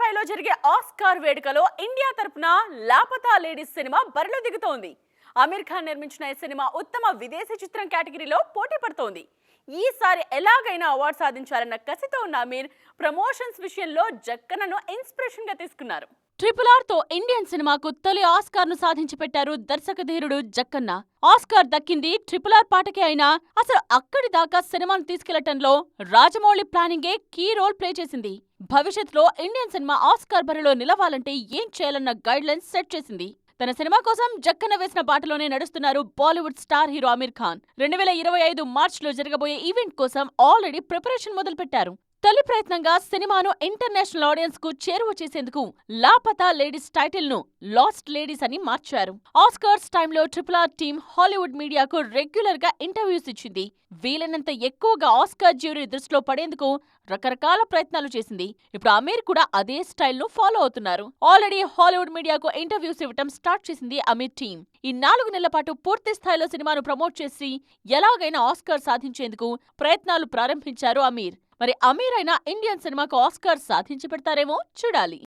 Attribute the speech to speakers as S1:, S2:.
S1: ఫైవ్లో జరిగే ఆస్కార్ వేడుకలో ఇండియా తరపున లాపతా లేడీస్ సినిమా బరిలో దిగుతోంది. అమీర్ ఖాన్ నిర్మించిన ఈ సినిమా ఉత్తమ విదేశీ చిత్రం కేటగిరీలో పోటీ పడుతోంది. ఈసారి ఎలాగైనా అవార్డు సాధించాలన్న కసితో ఉన్న అమీర్ ప్రమోషన్స్ విషయంలో జక్కనను ఇన్స్పిరేషన్గా తీసుకున్నారు. ట్రిపుల్ ఆర్తో ఇండియన్ సినిమాకు తొలి ఆస్కార్ను సాధించి పెట్టారు దర్శకధీరుడు జక్కన్న. ఆస్కార్ దక్కింది ట్రిపుల్ ఆర్ పాటకే అయినా అసలు అక్కడి దాకా సినిమాను తీసుకెళ్ళటంలో రాజమౌళి ప్లానింగే కీ రోల్ ప్లే చేసింది. భవిష్యత్తులో ఇండియన్ సినిమా ఆస్కార్ బరిలో నిలవాలంటే ఏం చేయాలన్న గైడ్లైన్స్ సెట్ చేసింది. తన సినిమా కోసం జక్కన వేసిన బాటలోనే నడుస్తున్నారు Bollywood star hero Aamir Khan. రెండు వేల ఇరవై ఐదు మార్చ్లో జరగబోయే ఈవెంట్ కోసం ఆల్రెడీ ప్రిపరేషన్ మొదలుపెట్టారు. తొలి ప్రయత్నంగా సినిమాను ఇంటర్నేషనల్ ఆడియన్స్కు చేరువ చేసేందుకు లాపతా లేడీస్ టైటిల్ను లాస్ట్ లేడీస్ అని మార్చారు. ఆస్కర్స్ టైంలో ట్రిపుల్ ఆర్ టీమ్ హాలీవుడ్ మీడియాకు రెగ్యులర్గా ఇంటర్వ్యూస్ ఇచ్చింది. వీలైనంత ఎక్కువగా ఆస్కర్ జ్యూరీ దృష్టిలో పడేందుకు రకరకాల ప్రయత్నాలు చేసింది. ఇప్పుడు అమీర్ కూడా అదే స్టైల్ను ఫాలో అవుతున్నారు. ఆల్రెడీ హాలీవుడ్ మీడియాకు ఇంటర్వ్యూస్ ఇవ్వటం స్టార్ట్ చేసింది అమీర్ టీమ్. ఈ నాలుగు నెలల పాటు పూర్తి స్థాయిలో సినిమాను ప్రమోట్ చేసి ఎలాగైనా ఆస్కర్ సాధించేందుకు ప్రయత్నాలు ప్రారంభించారు అమీర్. మరి అమీర్ అయినా ఇండియన్ సినిమాకు ఆస్కార్ సాధించి పెడతారేమో చూడాలి.